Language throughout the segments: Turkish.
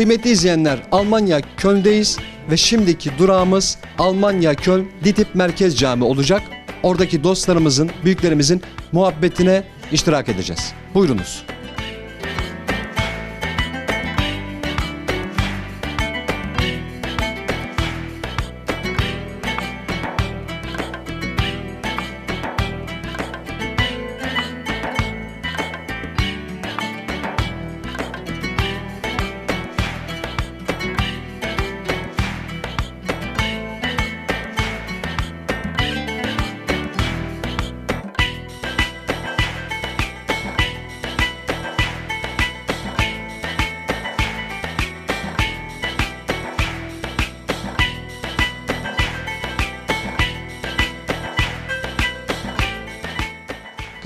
Kıymetli izleyenler Almanya Köln'deyiz ve şimdiki durağımız Almanya Köln Ditip Merkez Camii olacak. Oradaki dostlarımızın, büyüklerimizin muhabbetine iştirak edeceğiz. Buyurunuz.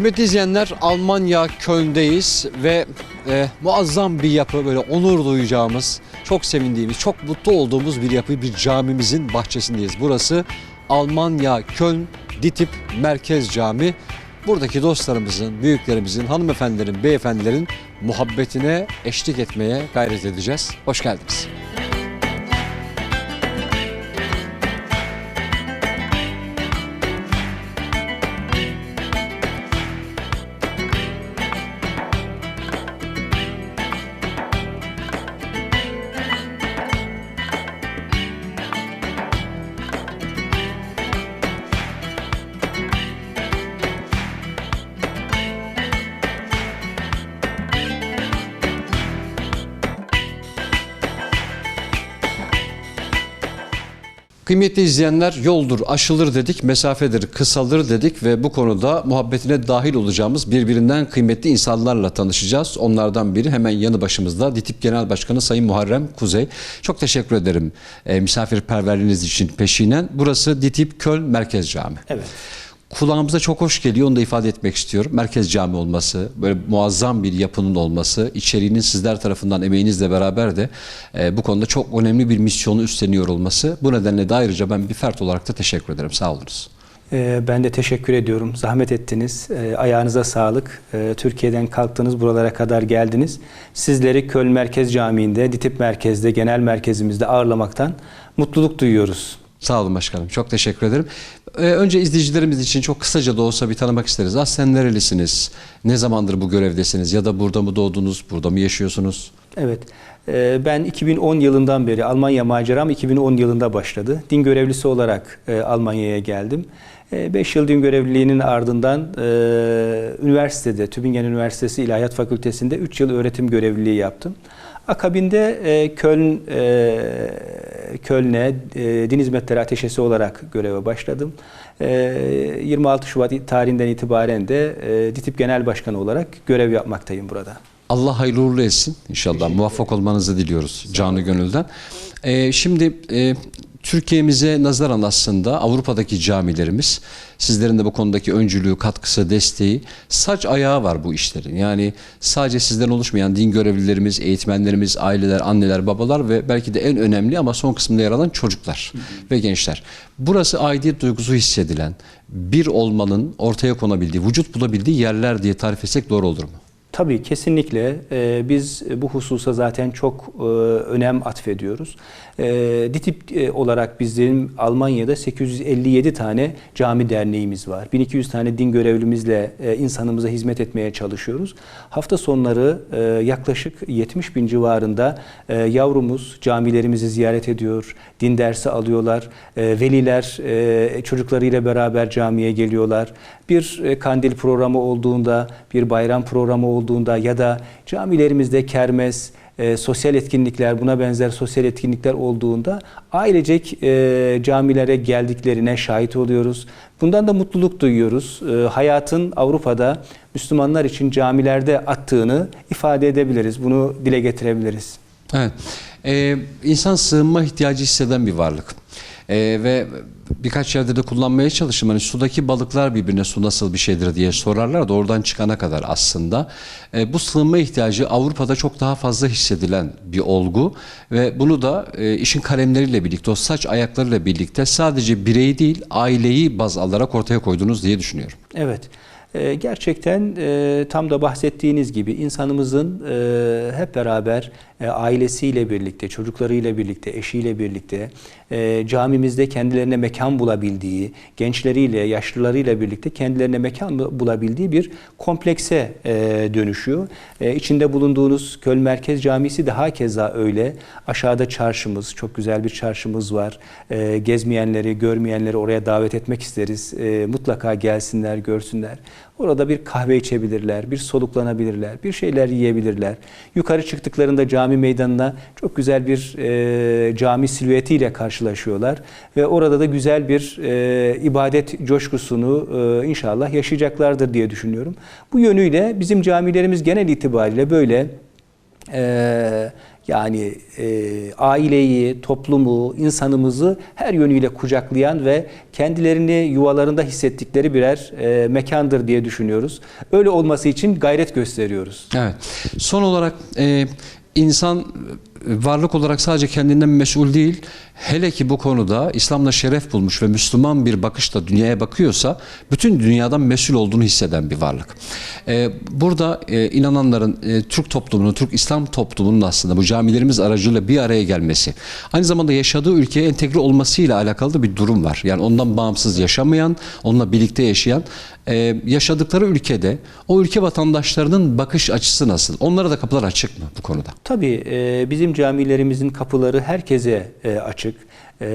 Kıymetli izleyenler Almanya Köln'deyiz ve e, muazzam bir yapı böyle onur duyacağımız, çok sevindiğimiz, çok mutlu olduğumuz bir yapı bir camimizin bahçesindeyiz. Burası Almanya Köln Ditip Merkez Cami. Buradaki dostlarımızın, büyüklerimizin, hanımefendilerin, beyefendilerin muhabbetine eşlik etmeye gayret edeceğiz. Hoş geldiniz. Kıymetli izleyenler yoldur, aşılır dedik, mesafedir, kısalır dedik ve bu konuda muhabbetine dahil olacağımız birbirinden kıymetli insanlarla tanışacağız. Onlardan biri hemen yanı başımızda DİTİP Genel Başkanı Sayın Muharrem Kuzey. Çok teşekkür ederim e, misafirperverliğiniz için peşinen. Burası DİTİP Köln Merkez Cami. Evet. Kulağımıza çok hoş geliyor onu da ifade etmek istiyorum. Merkez cami olması, böyle muazzam bir yapının olması, içeriğinin sizler tarafından emeğinizle beraber de e, bu konuda çok önemli bir misyonu üstleniyor olması. Bu nedenle de ayrıca ben bir fert olarak da teşekkür ederim. Sağ olunuz. Ee, ben de teşekkür ediyorum. Zahmet ettiniz. Ee, ayağınıza sağlık. Ee, Türkiye'den kalktınız, buralara kadar geldiniz. Sizleri Köln Merkez Camii'nde, DİTİP Merkez'de, genel merkezimizde ağırlamaktan mutluluk duyuyoruz. Sağ olun başkanım. Çok teşekkür ederim. Ee, önce izleyicilerimiz için çok kısaca da olsa bir tanımak isteriz. Aslen nerelisiniz? Ne zamandır bu görevdesiniz? Ya da burada mı doğdunuz? Burada mı yaşıyorsunuz? Evet. Ee, Ben 2010 yılından beri Almanya maceram 2010 yılında başladı. Din görevlisi olarak e, Almanya'ya geldim. 5 yıl din görevliliğinin ardından e, üniversitede, Tübingen Üniversitesi İlahiyat Fakültesi'nde 3 yıl öğretim görevliliği yaptım. Akabinde e, Köln e, Köln'e e, din hizmetleri ateşesi olarak göreve başladım. E, 26 Şubat tarihinden itibaren de e, DİTİP Genel Başkanı olarak görev yapmaktayım burada. Allah hayırlı uğurlu etsin inşallah. Muvaffak olmanızı diliyoruz canı gönülden. Ee, şimdi e, Türkiye'mize nazaran aslında Avrupa'daki camilerimiz sizlerin de bu konudaki öncülüğü, katkısı, desteği saç ayağı var bu işlerin. Yani sadece sizden oluşmayan din görevlilerimiz, eğitmenlerimiz, aileler, anneler, babalar ve belki de en önemli ama son kısmında yer alan çocuklar ve gençler. Burası aidiyet duygusu hissedilen, bir olmanın ortaya konabildiği, vücut bulabildiği yerler diye tarif etsek doğru olur mu? Tabii kesinlikle Ee, biz bu hususa zaten çok e, önem atfediyoruz. Ee, DİTİP e, olarak bizim Almanya'da 857 tane cami derneğimiz var. 1200 tane din görevlimizle e, insanımıza hizmet etmeye çalışıyoruz. Hafta sonları e, yaklaşık 70 bin civarında e, yavrumuz camilerimizi ziyaret ediyor, din dersi alıyorlar. E, Veliler e, çocuklarıyla beraber camiye geliyorlar. Bir e, kandil programı olduğunda, bir bayram programı olduğunda ya da camilerimizde kermes, e, sosyal etkinlikler, buna benzer sosyal etkinlikler olduğunda ailecek e, camilere geldiklerine şahit oluyoruz. Bundan da mutluluk duyuyoruz. E, hayatın Avrupa'da Müslümanlar için camilerde attığını ifade edebiliriz. Bunu dile getirebiliriz. Evet. Ee, insan sığınma ihtiyacı hisseden bir varlık. Ee, ve birkaç yerde de kullanmaya çalıştım. Hani sudaki balıklar birbirine su nasıl bir şeydir diye sorarlar da oradan çıkana kadar aslında. Ee, bu sığınma ihtiyacı Avrupa'da çok daha fazla hissedilen bir olgu ve bunu da e, işin kalemleriyle birlikte, o saç ayaklarıyla birlikte sadece bireyi değil aileyi baz alarak ortaya koydunuz diye düşünüyorum. Evet. E, gerçekten e, tam da bahsettiğiniz gibi insanımızın e, hep beraber e, ailesiyle birlikte, çocuklarıyla birlikte, eşiyle birlikte e, camimizde kendilerine mekan bulabildiği, gençleriyle, yaşlılarıyla birlikte kendilerine mekan bu- bulabildiği bir komplekse e, dönüşüyor. E, içinde bulunduğunuz Köln Merkez Camisi de hakeza öyle. Aşağıda çarşımız, çok güzel bir çarşımız var. E, gezmeyenleri, görmeyenleri oraya davet etmek isteriz. E, mutlaka gelsinler, görsünler. Orada bir kahve içebilirler, bir soluklanabilirler, bir şeyler yiyebilirler. Yukarı çıktıklarında cami meydanına çok güzel bir e, cami silüetiyle karşılaşıyorlar. Ve orada da güzel bir e, ibadet coşkusunu e, inşallah yaşayacaklardır diye düşünüyorum. Bu yönüyle bizim camilerimiz genel itibariyle böyle e, yani e, aileyi, toplumu, insanımızı her yönüyle kucaklayan ve kendilerini yuvalarında hissettikleri birer e, mekandır diye düşünüyoruz. Öyle olması için gayret gösteriyoruz. Evet. Son olarak e, insan e, varlık olarak sadece kendinden mesul değil, hele ki bu konuda İslam'la şeref bulmuş ve Müslüman bir bakışla dünyaya bakıyorsa bütün dünyadan mesul olduğunu hisseden bir varlık. E, burada e, inananların e, Türk toplumunun, Türk İslam toplumunun aslında bu camilerimiz aracılığıyla bir araya gelmesi, aynı zamanda yaşadığı ülkeye entegre olmasıyla alakalı da bir durum var. Yani ondan bağımsız yaşamayan, onunla birlikte yaşayan, e, yaşadıkları ülkede o ülke vatandaşlarının bakış açısı nasıl? Onlara da kapılar açık mı bu konuda? Tabii e, bizim camilerimizin kapıları herkese e, açık. Kowalczyk E,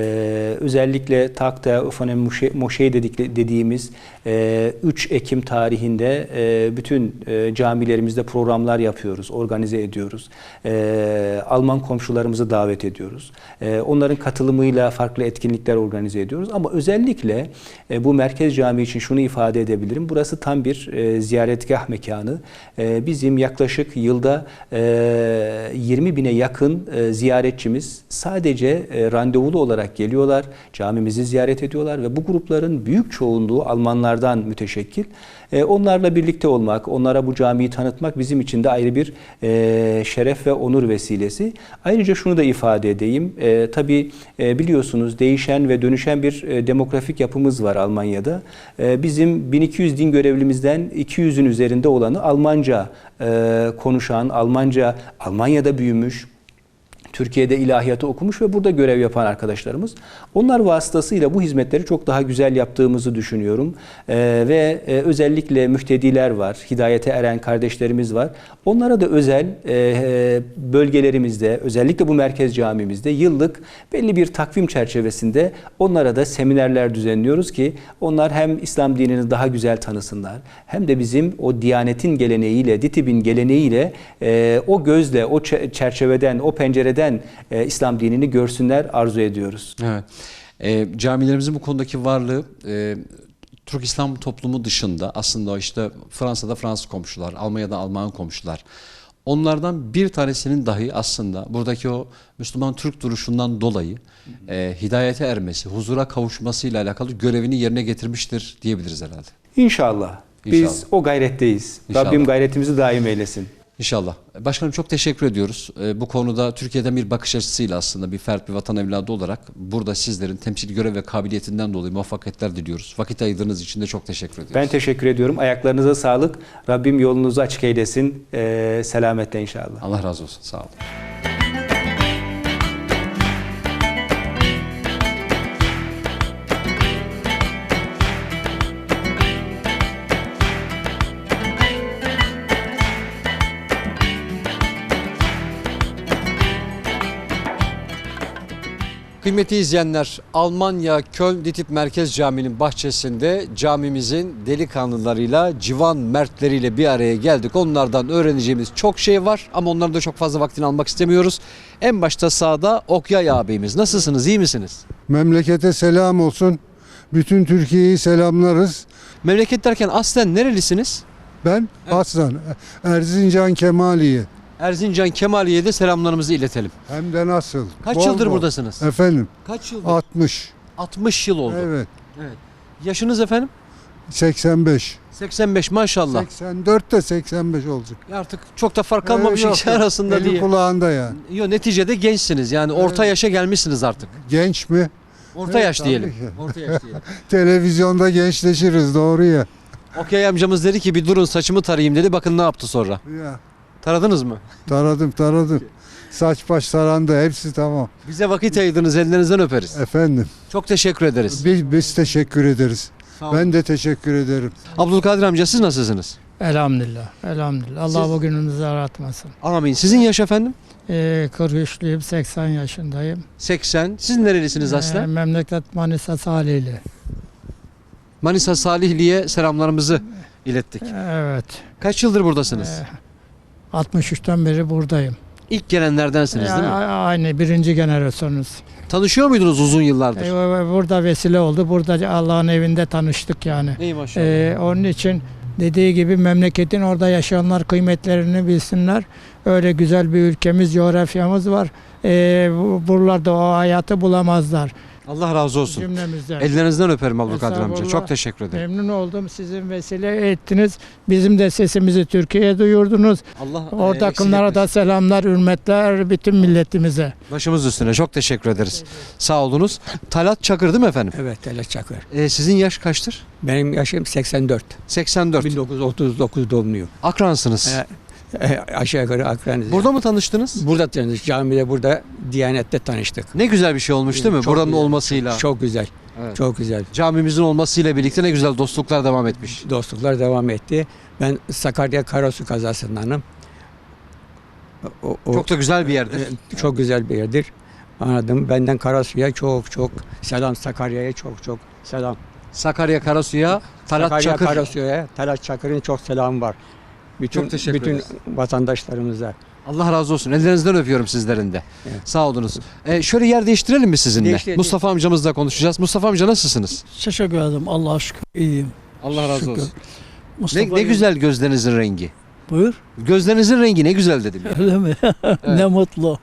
özellikle Takta Ufane Moşe, Moşe dedik, dediğimiz e, 3 Ekim tarihinde e, bütün e, camilerimizde programlar yapıyoruz, organize ediyoruz. E, Alman komşularımızı davet ediyoruz. E, onların katılımıyla farklı etkinlikler organize ediyoruz. Ama özellikle e, bu merkez cami için şunu ifade edebilirim. Burası tam bir e, ziyaretgah mekanı. E, bizim yaklaşık yılda e, 20 bine yakın e, ziyaretçimiz sadece e, randevulu olarak geliyorlar. Camimizi ziyaret ediyorlar ve bu grupların büyük çoğunluğu Almanlardan müteşekkil. E, onlarla birlikte olmak, onlara bu camiyi tanıtmak bizim için de ayrı bir e, şeref ve onur vesilesi. Ayrıca şunu da ifade edeyim. E, tabii e, biliyorsunuz değişen ve dönüşen bir demografik yapımız var Almanya'da. Bizim 1200 din görevlimizden 200'ün üzerinde olanı Almanca konuşan, Almanca Almanya'da büyümüş, Türkiye'de ilahiyatı okumuş ve burada görev yapan arkadaşlarımız. Onlar vasıtasıyla bu hizmetleri çok daha güzel yaptığımızı düşünüyorum. Ee, ve e, özellikle müftediler var, hidayete eren kardeşlerimiz var. Onlara da özel e, bölgelerimizde, özellikle bu merkez camimizde yıllık belli bir takvim çerçevesinde onlara da seminerler düzenliyoruz ki onlar hem İslam dinini daha güzel tanısınlar hem de bizim o diyanetin geleneğiyle, DİTİB'in geleneğiyle e, o gözle, o çe- çerçeveden, o pencereden e, İslam dinini görsünler arzu ediyoruz. Evet. E, camilerimizin bu konudaki varlığı e, Türk İslam toplumu dışında aslında işte Fransa'da Fransız komşular, Almanya'da Alman komşular. Onlardan bir tanesinin dahi aslında buradaki o Müslüman Türk duruşundan dolayı e, hidayete ermesi, huzura kavuşmasıyla alakalı görevini yerine getirmiştir diyebiliriz herhalde. İnşallah. Biz İnşallah. o gayretteyiz. İnşallah. Rabbim gayretimizi daim eylesin. İnşallah. Başkanım çok teşekkür ediyoruz. Ee, bu konuda Türkiye'den bir bakış açısıyla aslında bir fert, bir vatan evladı olarak burada sizlerin temsil görev ve kabiliyetinden dolayı muvaffakiyetler diliyoruz. Vakit ayırdığınız için de çok teşekkür ediyoruz. Ben teşekkür ediyorum. Ayaklarınıza sağlık. Rabbim yolunuzu açık eylesin. Ee, selametle inşallah. Allah razı olsun. Sağ olun. Kıymetli izleyenler, Almanya Köln Ditip Merkez Camii'nin bahçesinde camimizin delikanlılarıyla, civan mertleriyle bir araya geldik. Onlardan öğreneceğimiz çok şey var ama onların da çok fazla vaktini almak istemiyoruz. En başta sağda Okyay ağabeyimiz. Nasılsınız, iyi misiniz? Memlekete selam olsun. Bütün Türkiye'yi selamlarız. Memleket derken aslen nerelisiniz? Ben Aslan, Erzincan Kemaliye. Erzincan Kemaliye'de selamlarımızı iletelim. Hem de nasıl? Kaç Bol yıldır bol. buradasınız? Efendim, Kaç yıldır? 60. 60 yıl oldu. Evet, Yaşınız efendim? 85. 85 maşallah. 84 de 85 olacak. Ya Artık çok da fark kalmamış Ee, yok, arasında Eli diye. kulağında yani. Yo, neticede gençsiniz yani orta yaşa gelmişsiniz artık. Genç mi? Orta Evet, yaş tabii diyelim. ki. Orta yaş diyelim. Televizyonda gençleşiriz doğru ya. Okey amcamız dedi ki bir durun saçımı tarayayım dedi. Bakın ne yaptı sonra. Ya, Taradınız mı? taradım taradım. Saç baş tarandı hepsi tamam. Bize vakit ayırdınız. Ellerinizden öperiz. Efendim Çok teşekkür ederiz. biz, biz teşekkür ederiz. Sağ olun. Ben de teşekkür ederim. Abdülkadir amca siz nasılsınız? Elhamdülillah. Elhamdülillah. Allah Siz- bugünümüzü aratmasın. Amin. Sizin yaş efendim? Ee, 43'lüyüm, 80 yaşındayım. 80. Siz nerelisiniz Ee, aslen? memleket Manisa Salihli. Manisa Salihli'ye selamlarımızı ilettik. Evet. Kaç yıldır buradasınız? Ee, 63'ten beri buradayım. İlk gelenlerdensiniz değil mi? A- aynı birinci jenerasyonuz. Tanışıyor muydunuz uzun yıllardır? Ee, burada vesile oldu. Burada Allah'ın evinde tanıştık yani. İyi maşallah. Ee, onun için dediği gibi memleketin orada yaşayanlar kıymetlerini bilsinler. Öyle güzel bir ülkemiz, coğrafyamız var. Bu- buralarda o hayatı bulamazlar. Allah razı olsun. Cümlemizden. Ellerinizden öperim Abdülkadir amca. Çok teşekkür ederim. Memnun oldum. Sizin vesile ettiniz. Bizim de sesimizi Türkiye'ye duyurdunuz. Allah e, Oradakilere eksik da selamlar, hürmetler bütün milletimize. Başımız üstüne. Çok teşekkür ederiz. Sağ olunuz. Talat Çakır değil mi efendim? Evet Telat Çakır. Ee, sizin yaş kaçtır? Benim yaşım 84. 84. 1939 doğumluyum. Akransınız. Ee, aşağı yukarı akranız. Burada mı tanıştınız? burada tanıştık. Camide burada Diyanet'te tanıştık. Ne güzel bir şey olmuş değil mi? Çok Buranın güzel. olmasıyla. Çok güzel. Evet. Çok güzel. Camimizin olmasıyla birlikte ne güzel dostluklar devam etmiş. Dostluklar devam etti. Ben Sakarya Karasu kazasındanım. O, o- Çok da güzel bir yerdir. e, çok güzel bir yerdir. Anladım. Benden Karasu'ya çok çok selam. Sakarya'ya çok çok selam. Sakarya Karasu'ya Talat Sakarya Çakır. Karasu'ya Talat Çakır'ın çok selamı var. Bütün, Çok teşekkür bütün ederiz. vatandaşlarımıza. Allah razı olsun. Ellerinizden öpüyorum sizlerin de. Evet. Sağ olunuz. Ee, şöyle yer değiştirelim mi sizinle? Değiştir- Mustafa amcamızla konuşacağız. Mustafa amca nasılsınız? Teşekkür ederim. Allah'a şükür iyiyim. Allah razı Şükür. olsun. Mustafa Ne, ne güzel gözlerinizin rengi. Buyur. Gözlerinizin rengi ne güzel dedim. ya. Öyle mi? ne mutlu.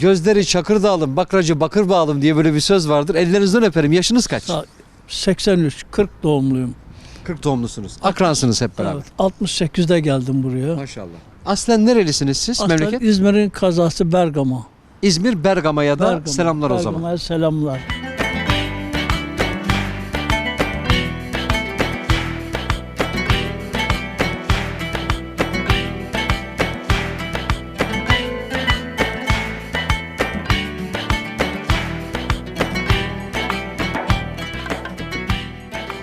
Gözleri çakır dağılım, bakracı bakır bağlım diye böyle bir söz vardır. Ellerinizden öperim. Yaşınız kaç? Sağ- 83, 40 doğumluyum. 40 doğumlusunuz. Akransınız hep beraber. Evet, 68'de geldim buraya. Maşallah. Aslen nerelisiniz siz? Aslen Memleket? İzmir'in kazası Bergama. İzmir Bergama'ya da Bergama. selamlar o zaman. Bergama'ya selamlar.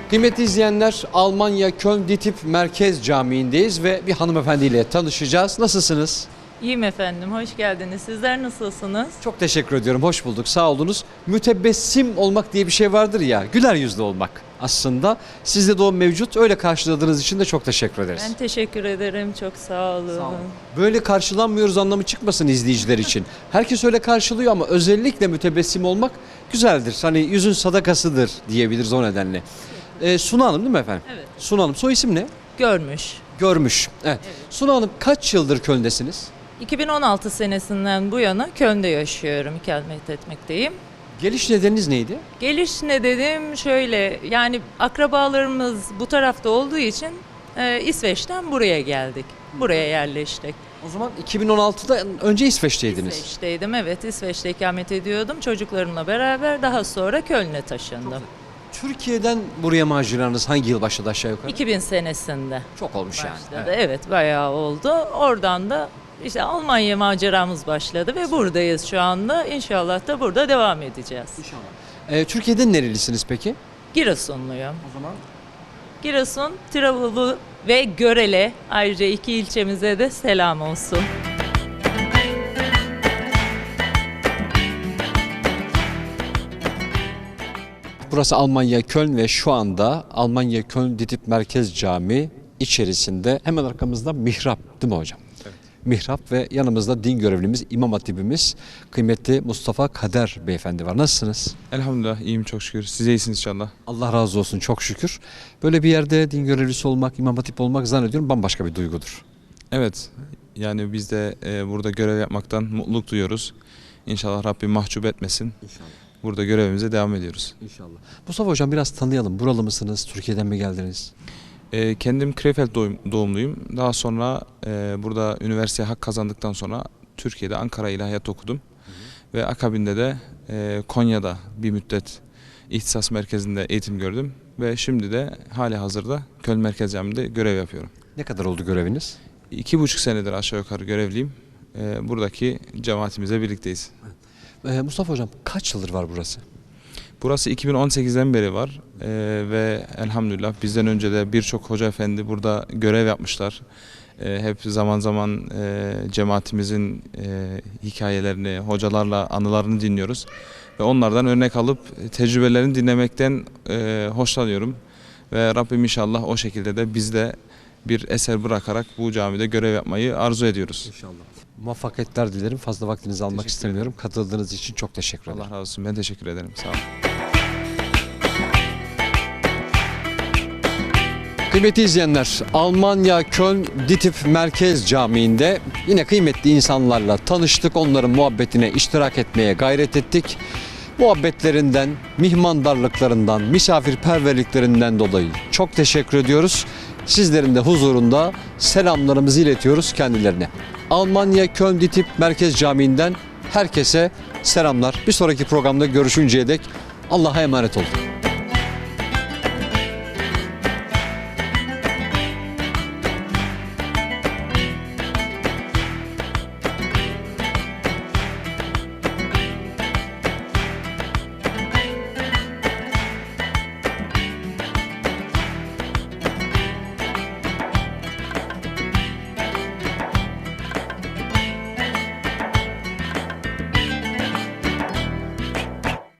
Kıymetli izleyenler Almanya Köln Ditip Merkez Camii'ndeyiz ve bir hanımefendiyle tanışacağız. Nasılsınız? İyiyim efendim, hoş geldiniz. Sizler nasılsınız? Çok teşekkür ediyorum. Hoş bulduk. Sağ olunuz. Mütebessim olmak diye bir şey vardır ya. Güler yüzlü olmak aslında. Sizde de o mevcut. Öyle karşıladığınız için de çok teşekkür ederiz. Ben teşekkür ederim, çok sağ olun. Sağ olun. Böyle karşılanmıyoruz anlamı çıkmasın izleyiciler için. Herkes öyle karşılıyor ama özellikle mütebessim olmak güzeldir. Hani yüzün sadakasıdır diyebiliriz o nedenle. Ee, Suna Hanım değil mi efendim? Evet. Suna Hanım. Soy isim ne? Görmüş. Görmüş. Evet. Suna Hanım kaç yıldır Köln'desiniz? 2016 senesinden bu yana Köln'de yaşıyorum, ikamet etmekteyim. Geliş nedeniniz neydi? Geliş ne dedim şöyle, yani akrabalarımız bu tarafta olduğu için e, İsveç'ten buraya geldik. Buraya yerleştik. O zaman 2016'da önce İsveç'teydiniz. İsveç'teydim, evet İsveç'te ikamet ediyordum çocuklarımla beraber. Daha sonra Köln'e taşındım. Türkiye'den buraya maceranız hangi yıl başladı aşağı yukarı? 2000 senesinde. Çok olmuş yani. başladı. Evet. bayağı oldu. Oradan da işte Almanya maceramız başladı ve buradayız şu anda. İnşallah da burada devam edeceğiz. İnşallah. Ee, Türkiye'den nerelisiniz peki? Giresunluyum. O zaman Giresun, Tiravulu ve Görele ayrıca iki ilçemize de selam olsun. Burası Almanya Köln ve şu anda Almanya Köln Ditip Merkez Camii içerisinde hemen arkamızda mihrap değil mi hocam? Mihrap ve yanımızda din görevlimiz, imam hatibimiz kıymetli Mustafa Kader beyefendi var. Nasılsınız? Elhamdülillah iyiyim çok şükür. Siz iyisiniz inşallah. Allah razı olsun çok şükür. Böyle bir yerde din görevlisi olmak, imam hatip olmak zannediyorum bambaşka bir duygudur. Evet yani biz de e, burada görev yapmaktan mutluluk duyuyoruz. İnşallah Rabbim mahcup etmesin. İnşallah. Burada görevimize devam ediyoruz. İnşallah. Mustafa hocam biraz tanıyalım. Buralı mısınız? Türkiye'den mi geldiniz? E, kendim Krefeld doğum- doğumluyum. Daha sonra e, burada üniversiteye hak kazandıktan sonra Türkiye'de Ankara İlahiyat okudum. Ve akabinde de e, Konya'da bir müddet ihtisas merkezinde eğitim gördüm ve şimdi de hali hazırda Köln Merkez Camii'nde görev yapıyorum. Ne kadar oldu göreviniz? İki buçuk senedir aşağı yukarı görevliyim. Ee, buradaki cemaatimizle birlikteyiz. Ee, Mustafa Hocam kaç yıldır var burası? Burası 2018'den beri var Ee, ve elhamdülillah bizden önce de birçok hoca efendi burada görev yapmışlar. Ee, hep zaman zaman e, cemaatimizin e, hikayelerini, hocalarla anılarını dinliyoruz. Ve onlardan örnek alıp tecrübelerini dinlemekten e, hoşlanıyorum. Ve Rabbim inşallah o şekilde de bizde bir eser bırakarak bu camide görev yapmayı arzu ediyoruz. İnşallah. Muvaffakiyetler dilerim. Fazla vaktinizi almak Teşekkür istemiyorum. Katıldığınız için çok teşekkür ederim. Allah razı olsun. Ben teşekkür ederim. Sağ olun. Kıymetli izleyenler, Almanya Köln Ditip Merkez Camii'nde yine kıymetli insanlarla tanıştık. Onların muhabbetine iştirak etmeye gayret ettik. Muhabbetlerinden, mihmandarlıklarından, misafirperverliklerinden dolayı çok teşekkür ediyoruz. Sizlerin de huzurunda selamlarımızı iletiyoruz kendilerine. Almanya Köln Ditip Merkez Camii'nden herkese selamlar. Bir sonraki programda görüşünceye dek Allah'a emanet olun.